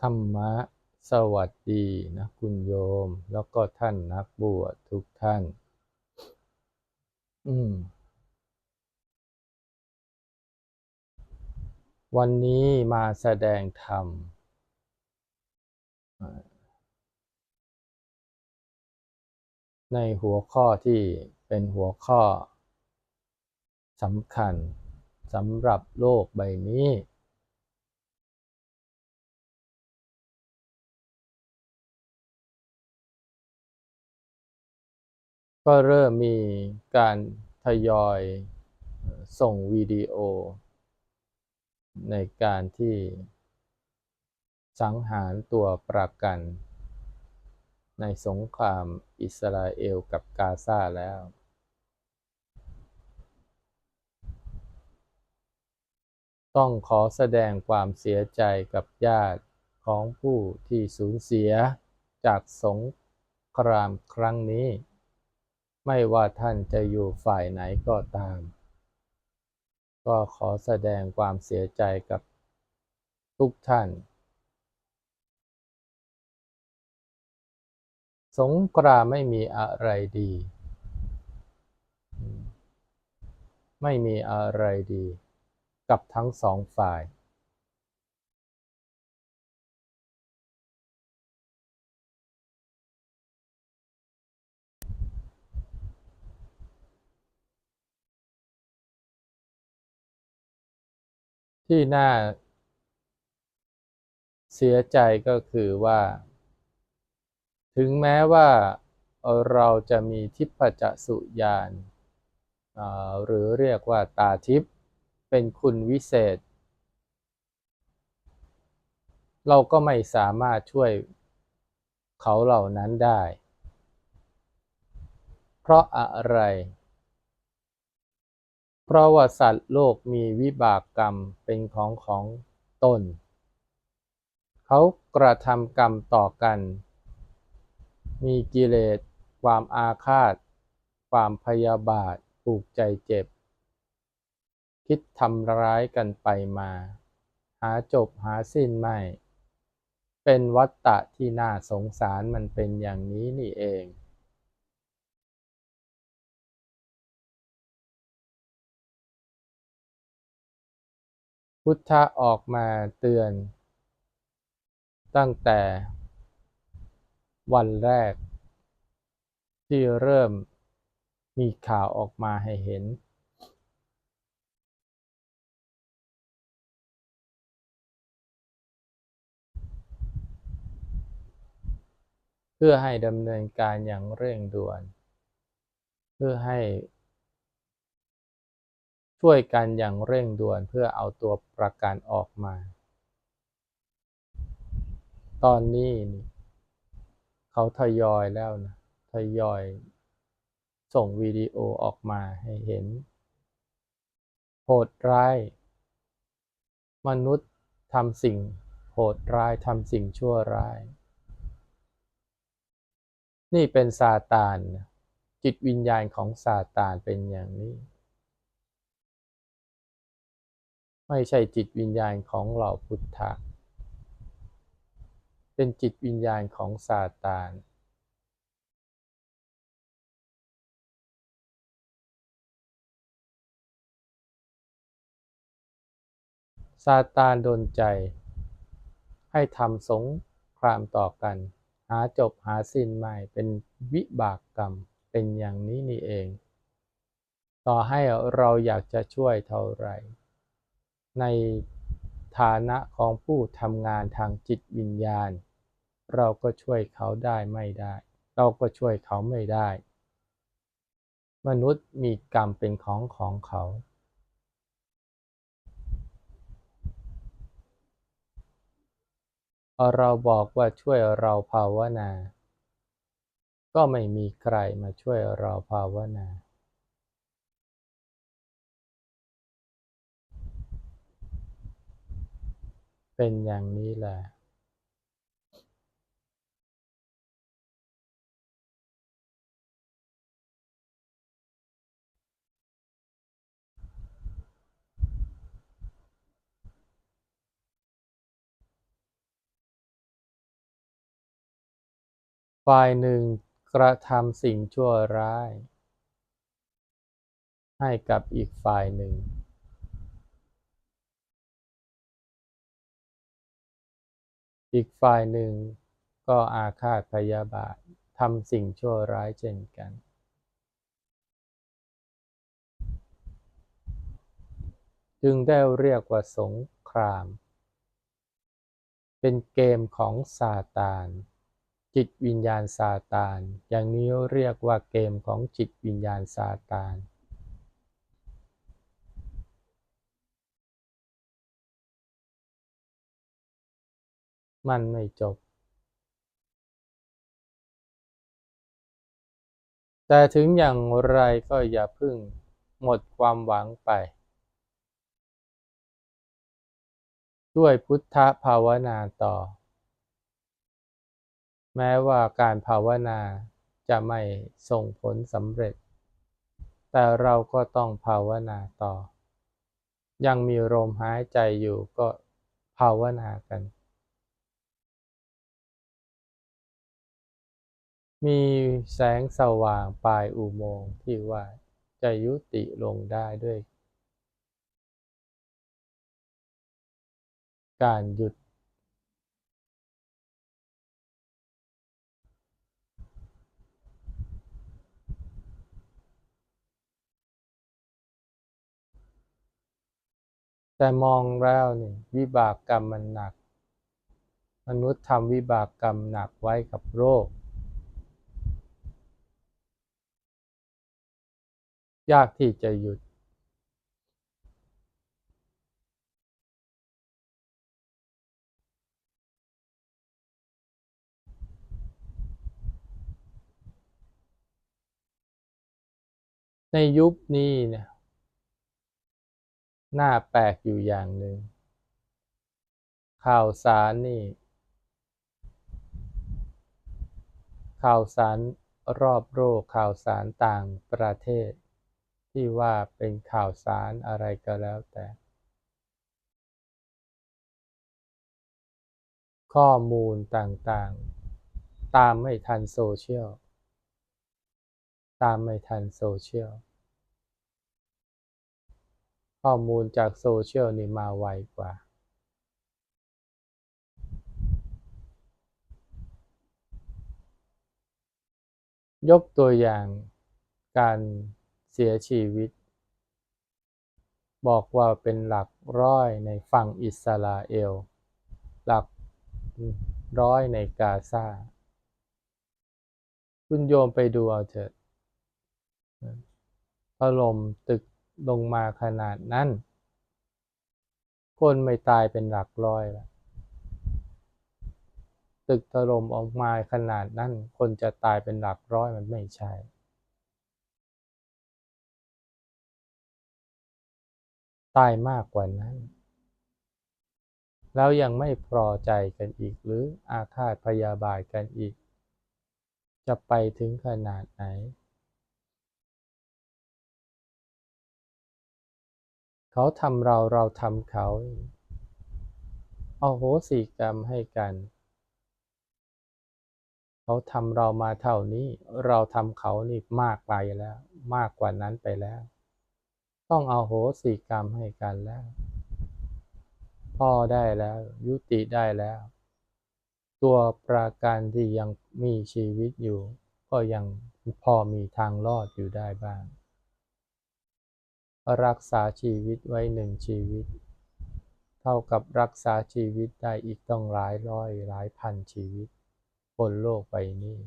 ธรรมะสวัสดีนะคุณโยม แล้วก็ท่านนักบวชทุกท่าน อืม วันนี้มาแสดงธรรม ในหัวข้อที่เป็นหัวข้อสำคัญสำหรับโลกใบนี้ ก็เริ่มมีการทยอยส่งวิดีโอ ในการที่สังหารตัวประกัน ในสงครามอิสราเอลกับกาซาแล้ว ต้องขอแสดงความเสียใจกับญาติของผู้ที่สูญเสียจากสงครามครั้งนี้ ไม่ว่าท่านจะอยู่ฝ่ายไหนก็ตาม ก็ขอแสดงความเสียใจกับทุกท่าน สงกรานไม่มีอะไรดี ไม่มีอะไรดี กับทั้งสองฝ่าย ที่น่าเสียใจก็คือว่า ถึงแม้ว่าเราจะมีทิพจสุญาณหรือเรียกว่าตาทิพเป็นคุณวิเศษ เราก็ไม่สามารถช่วยเขาเหล่านั้นได้ เพราะอะไรเพราะว่าสัตว์โลกมีวิบากกรรมเป็นของของตน เขากระทำกรรมต่อกัน มีกิเลส ความอาฆาต ความพยาบาทผูกใจเจ็บ คิดทำร้ายกันไปมา หาจบหาสิ้นไม่ เป็นวัฏฏะที่น่าสงสารมันเป็นอย่างนี้นี่เอง พุทธะออกมาเตือน ตั้งแต่วันแรก ที่เริ่มมีข่าวออกมาให้เห็น เพื่อให้ดำเนินการอย่างเร่งด่วน เพื่อให้ ช่วยกันอย่างเร่งด่วนเพื่อเอาตัวประกันออกมา ตอนนี้เขาทยอยแล้วนะทยอยส่งวิดีโอออกมาให้เห็นโหดร้าย มนุษย์ทำสิ่งโหดร้ายทำสิ่งชั่วร้าย นี่เป็นซาตานจิตวิญญาณของซาตานเป็นอย่างนี้ ไม่ใช่จิตวิญญาณของเหล่าพุทธะ เป็นจิตวิญญาณของซาตาน ซาตานโดนใจ ให้ทำสงครามต่อกัน หาจบหาสิ้นไม่เป็นวิบากกรรมเป็นอย่างนี้นี่เอง ต่อให้เราอยากจะช่วยเท่าไหร่ ในฐานะของผู้ทำงานทางจิตวิญญาณ เราก็ช่วยเขาได้ไม่ได้ เราก็ช่วยเขาไม่ได้ มนุษย์มีกรรมเป็นของของเขา เราบอกว่าช่วยเราภาวนา ก็ไม่มีใครมาช่วยเราภาวนา เป็นอย่างนี้แหละฝ่ายหนึ่งกระทำสิ่งชั่วร้าย ให้กับอีกฝ่ายหนึ่ง อีกฝ่ายหนึ่งก็อาฆาตพยาบาททำสิ่งชั่วร้ายเช่นกัน จึงได้เรียกว่าสงคราม เป็นเกมของซาตาน จิตวิญญาณซาตาน อย่างนี้เรียกว่าเกมของจิตวิญญาณซาตาน มันไม่จบ แต่ถึงอย่างไรก็อย่าพึ่งหมดความหวังไป ด้วยพุทธภาวนาต่อ แม้ว่าการภาวนาจะไม่ส่งผลสำเร็จ แต่เราก็ต้องภาวนาต่อ ยังมีลมหายใจอยู่ก็ภาวนากัน มีแสงสว่างปลายอุโมงค์ที่ว่าจะยุติลงได้ด้วย การหยุด แต่มองแล้วนี่วิบากกรรมมันหนัก มนุษย์ทำวิบากกรรมหนักไว้กับโรค ยากที่จะหยุด ในยุคนี้เนี่ยน่าแปลกอยู่อย่างหนึ่ง ข่าวสารนี่ ข่าวสารรอบโลกข่าวสารต่างประเทศ ที่ว่าเป็นข่าวสารอะไรก็แล้วแต่ ข้อมูลต่างๆ ตามไม่ทันโซเชียล ตามไม่ทันโซเชียล ข้อมูลจากโซเชียลนี่มาไวกว่า ยกตัวอย่างการ สียชีวิต บอกว่าเป็นหลักร้อยในฝั่งอิสราเอล หลักร้อยในกาซาคุณโยมไปดูเอาเถิดถล่มตึกลงมาขนาดนั้น คนไม่ตายเป็นหลักร้อยแล้วตึกถล่มออกมาขนาดนั้น คนจะตายเป็นหลักร้อยมันไม่ใช่ ตายมากกว่านั้น แล้วยังไม่พอใจกันอีกหรืออาฆาตพยาบาทกันอีก จะไปถึงขนาดไหน เขาทำเราเราทำเขาเอาโหสิกรรมให้กัน เขาทำเรามาเท่านี้ เราทำเขานี่มากไปแล้ว มากกว่านั้นไปแล้ว ต้องเอาโหสิกรรมให้กันแล้ว พ่อได้แล้ว ยุติได้แล้ว ตัวประกันที่ยังมีชีวิตอยู่ ก็ยังพอมีทางรอดอยู่ได้บ้าง รักษาชีวิตไว้หนึ่งชีวิต เท่ากับรักษาชีวิตได้อีกต้องหลายร้อยหลายพันชีวิต บนโลกใบนี้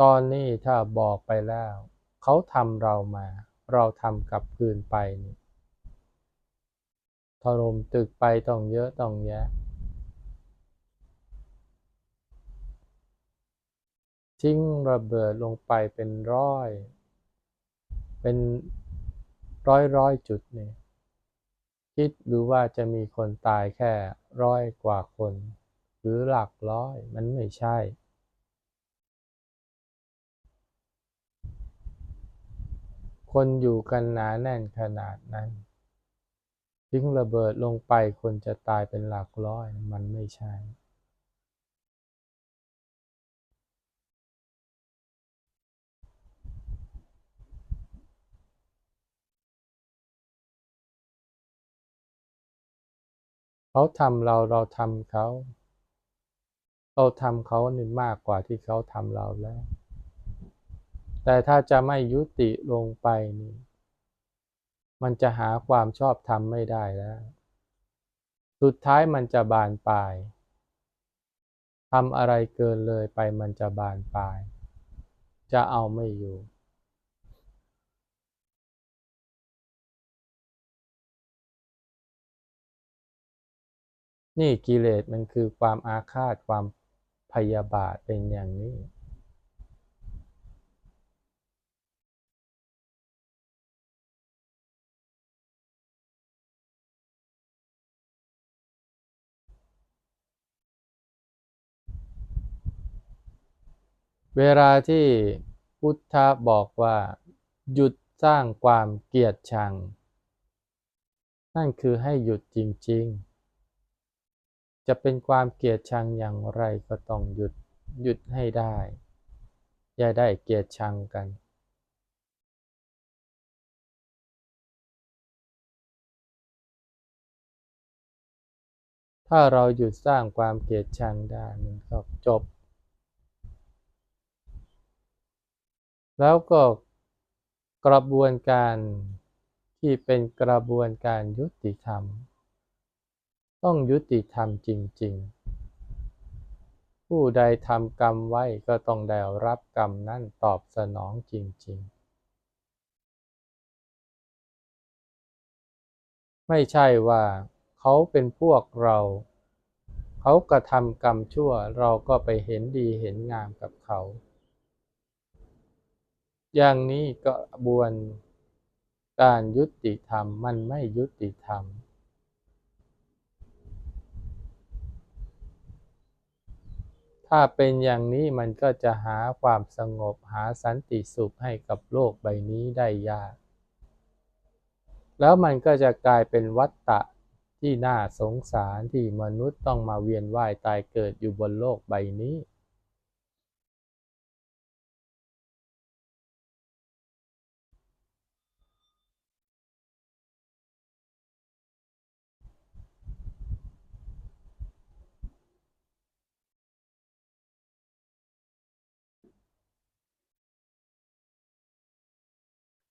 ตอนนี้ถ้าบอกไปแล้ว เขาทำเรามา เราทำกลับคืนไปนี่ถล่มตึกไปต้องเยอะต้องแยะ ทิ้งระเบิดลงไปเป็นร้อย เป็นร้อยร้อยจุดเนี่ยคิดดูว่าจะมีคนตายแค่ร้อยกว่าคน หรือหลักร้อยมันไม่ใช่ คนอยู่กันหนาแน่นขนาดนั้นทิ้งระเบิดลงไปคนจะตายเป็นหลักร้อยมันไม่ใช่ เขาทำเราเราทำเขา เราทำเขานี่มากกว่าที่เขาทำเราแล้ว แต่ถ้าจะไม่ยุติลงไปนี่มันจะหาความชอบธรรมไม่ได้แล้ว สุดท้ายมันจะบานปลายทำอะไรเกินเลยไปมันจะบานปลาย จะเอาไม่อยู่ นี่กิเลสมันคือความอาฆาตความพยาบาทเป็นอย่างนี้ เวลาที่พุทธะบอกว่า หยุดสร้างความเกลียดชัง นั่นคือให้หยุดจริง ๆ จะเป็นความเกลียดชังอย่างไรก็ต้องหยุดหยุดให้ได้ อย่าได้เกลียดชังกันถ้าเราหยุดสร้างความเกลียดชังได้มันก็จบ แล้วก็กระบวนการที่เป็นกระบวนการยุติธรรม ต้องยุติธรรมจริง ๆ ผู้ใดทำกรรมไว้ก็ต้องได้รับกรรมนั้นตอบสนองจริง ๆ ไม่ใช่ว่าเขาเป็นพวกเรา เขากระทำกรรมชั่วเราก็ไปเห็นดีเห็นงามกับเขา อย่างนี้กระบวนการยุติธรรมมันไม่ยุติธรรม ถ้าเป็นอย่างนี้มันก็จะหาความสงบหาสันติสุขให้กับโลกใบนี้ได้ยาก แล้วมันก็จะกลายเป็นวัฏฏะที่น่าสงสารที่มนุษย์ต้องมาเวียนว่ายตายเกิดอยู่บนโลกใบนี้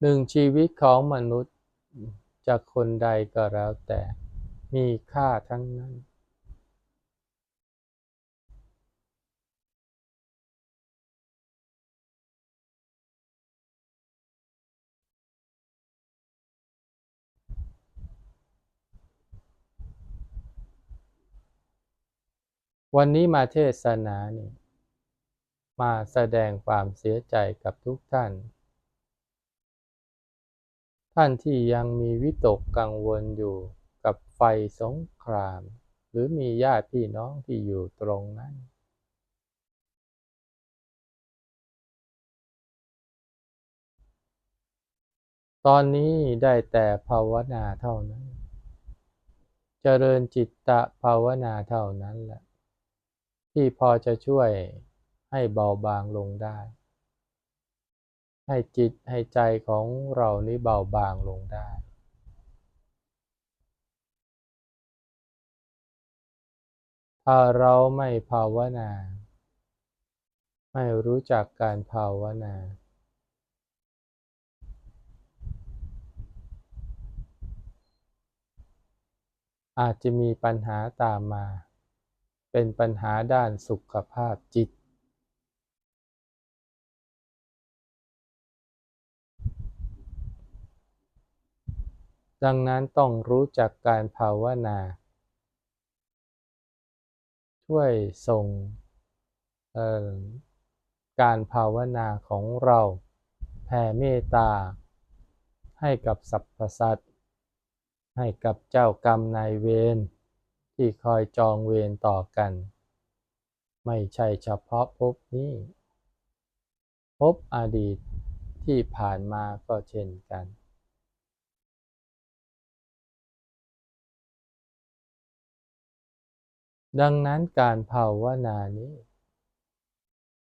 หนึ่งชีวิตของมนุษย์จะคนใดก็แล้วแต่มีค่าทั้งนั้น วันนี้มาเทศนานี่มาแสดงความเสียใจกับทุกท่าน ท่านที่ยังมีวิตกกังวลอยู่กับไฟสงคราม หรือมีญาติพี่น้องที่อยู่ตรงนั้น ตอนนี้ได้แต่ภาวนาเท่านั้นเจริญจิตตะภาวนาเท่านั้นแหละ ที่พอจะช่วยให้เบาบางลงได้ ให้จิตให้ใจของเรานี้เบาบางลงได้ถ้าเราไม่ภาวนา ไม่รู้จักการภาวนา อาจจะมีปัญหาตามมา เป็นปัญหาด้านสุขภาพจิต ดังนั้นต้องรู้จักการภาวนา ช่วยส่งการภาวนาของเราแผ่เมตตา ให้กับสรรพสัตว์ ให้กับเจ้ากรรมนายเวรที่คอยจองเวรต่อกัน ไม่ใช่เฉพาะภพนี้ ภพอดีตที่ผ่านมาก็เช่นกัน ดังนั้นการภาวนานี้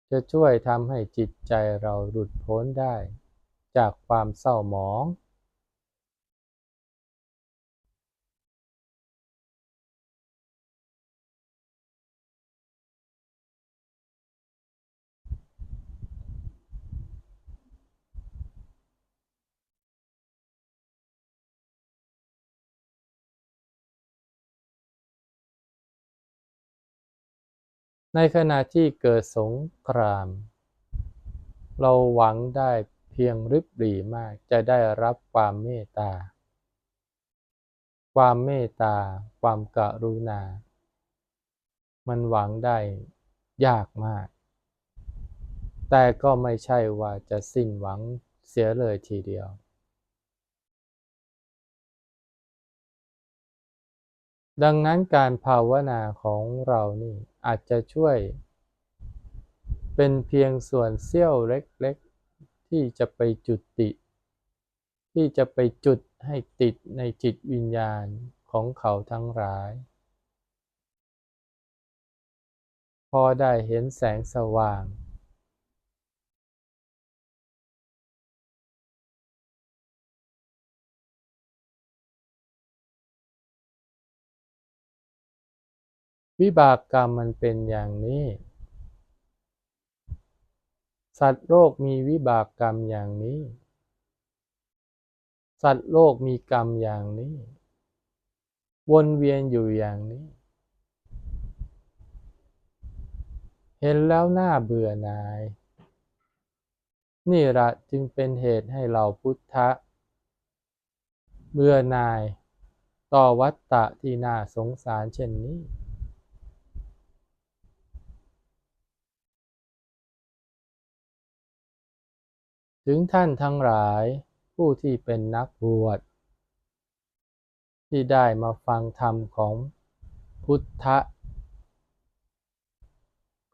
จะช่วยทำให้จิตใจเราหลุดพ้นได้ จากความเศร้าหมอง ในขณะที่เกิดสงคราม เราหวังได้เพียงริบหรี่มากจะได้รับความเมตตา ความเมตตา ความกรุณา มันหวังได้ยากมาก แต่ก็ไม่ใช่ว่าจะสิ้นหวังเสียเลยทีเดียวดังนั้นการภาวนาของเรานี่ อาจจะช่วย เป็นเพียงส่วนเสี้ยวเล็กๆ ที่จะไปจุดติ ที่จะไปจุดให้ติดในจิตวิญญาณของเขาทั้งหลาย พอได้เห็นแสงสว่าง วิบากกรรมมันเป็นอย่างนี้ สัตว์โลกมีวิบากกรรมอย่างนี้ สัตว์โลกมีกรรมอย่างนี้ วนเวียนอยู่อย่างนี้ เห็นแล้วน่าเบื่อหน่าย นี่ละจึงเป็นเหตุให้เราพุทธะ เบื่อหน่าย ต่อวัฏฏะที่น่าสงสารเช่นนี้ ถึงท่านทั้งหลายผู้ที่เป็นนักบวชที่ได้มาฟังธรรมของพุทธะ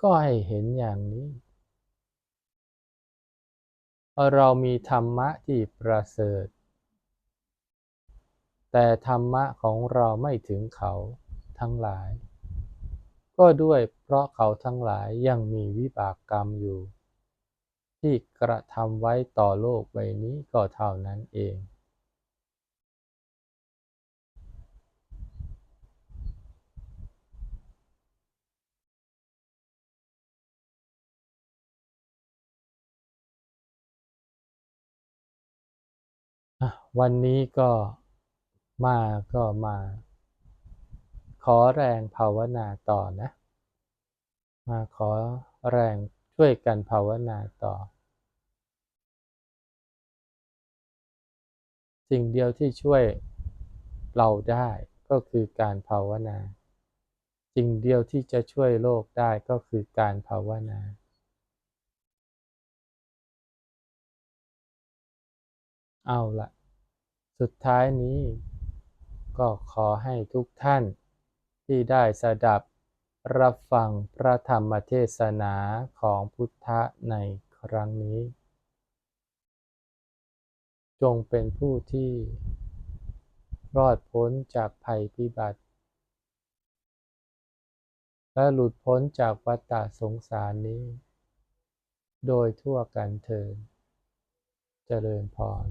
ก็ให้เห็นอย่างนี้ เรามีธรรมะที่ประเสริฐ แต่ธรรมะของเราไม่ถึงเขาทั้งหลาย ก็ด้วยเพราะเขาทั้งหลายยังมีวิบากกรรมอยู่ ที่กระทำไว้ต่อโลกใบนี้ก็เท่านั้นเอง วันนี้ก็มาก็มา ขอแรงภาวนาต่อนะ มาขอแรงช่วยกันภาวนาต่อ สิ่งเดียวที่ช่วยเราได้ก็คือการภาวนา สิ่งเดียวที่จะช่วยโลกได้ก็คือการภาวนาเอาละสุดท้ายนี้ ก็ขอให้ทุกท่านที่ได้สดับรับฟังพระธรรมเทศนาของพุทธะในครั้งนี้ จงเป็นผู้ที่ รอดพ้นจากภัยพิบัติ และหลุดพ้นจากวัฏสงสารนี้ โดยทั่วกันเถินเจริญพร